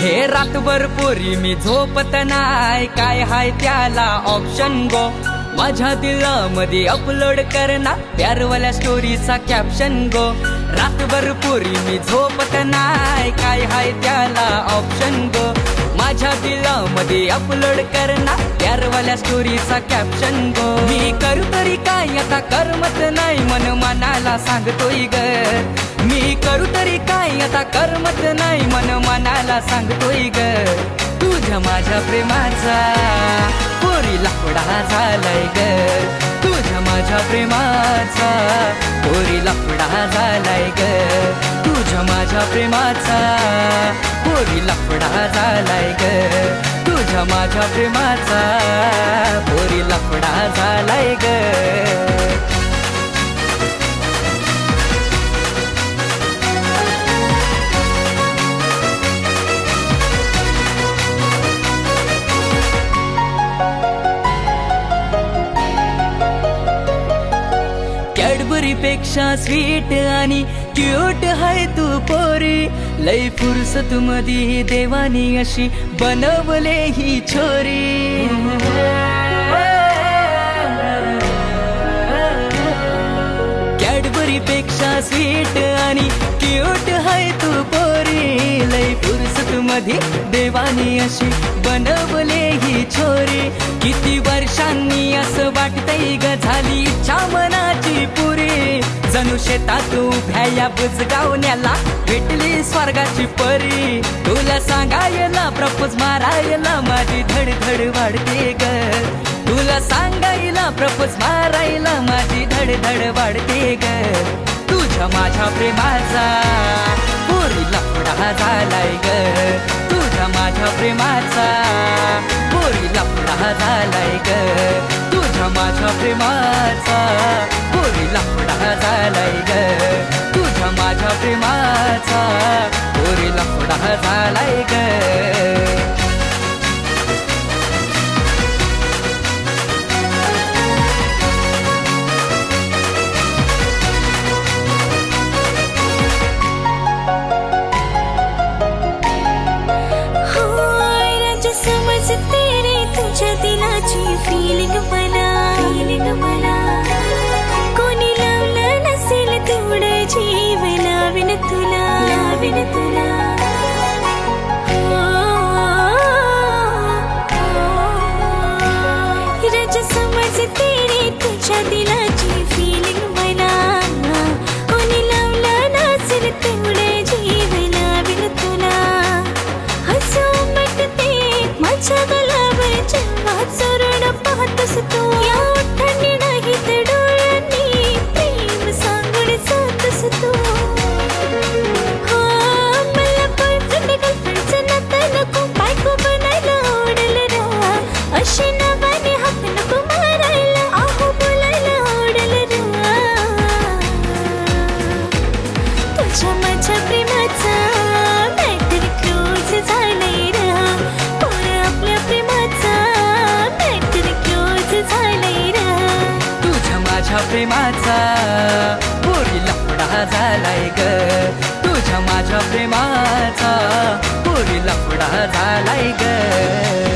हे रातभर पोरी मी झोपत नाय काय हाय त्याला ऑप्शन गो माझ्या दिलामध्ये अपलोड करना प्यारवाल्या स्टोरीचा कॅप्शन गो रातभर पोरी मी झोपत नाय काय हाय त्याला ऑप्शन गो माझ्या दिलामध्ये अपलोड करना प्यारवाल्या स्टोरीचा कॅप्शन गो मी करू तरी काय? आता करमत नाही. मन मनाला सांगतोय ग. मी करू तरी काय? आता करमत नाही मन मनाला सांगतोय ग. तुझ्या माझ्या प्रेमाचा पोरी लाकडा झालाय ग. तुझ्या माझ्या प्रेमाचा पोरी लाकडा झालाय ग. तुझ्या माझ्या प्रेमाचा पोरी लाकडा झालाय ग. तुझ्या माझ्या प्रेमाचा पोरी लाकडा झालाय ग. पेक्षा स्वीट आणि क्यूट हाय तू पोरी. लय फुरसत मधी देवानी अशी बनवले ही छोरी. कॅडबरी पेक्षा स्वीट आणि क्यूट हाय तू पोरी. लय फुरसत मध्ये देवानी अशी बनवले ही छोरी. किती वर्षांनी असं वाटतंय ग झाली इच्छा मनाची पुरी. जणू शेतात उभ्या बुजगावण्याला भेटली स्वर्गाची परी. तुला सांगायला प्रपोज मारायला माझी धडधड वाढते ग. तुला सांगायला प्रपोज मारायला माझी धडधड वाढते ग. तुझ्या माझ्या प्रेमाचा पोरी लफडा झालाय ग. तुझ्या माझ्या प्रेमाचा पोरी लफडा झालाय ग. तुझ्या माझ्या प्रेमाचा पोरी लफडा झालाय ग. माझ्या प्रेमाचा पुरी लफडा झालाय ग. तुझ्या माझ्या प्रेमाचा पुरी लफडा झालाय ग.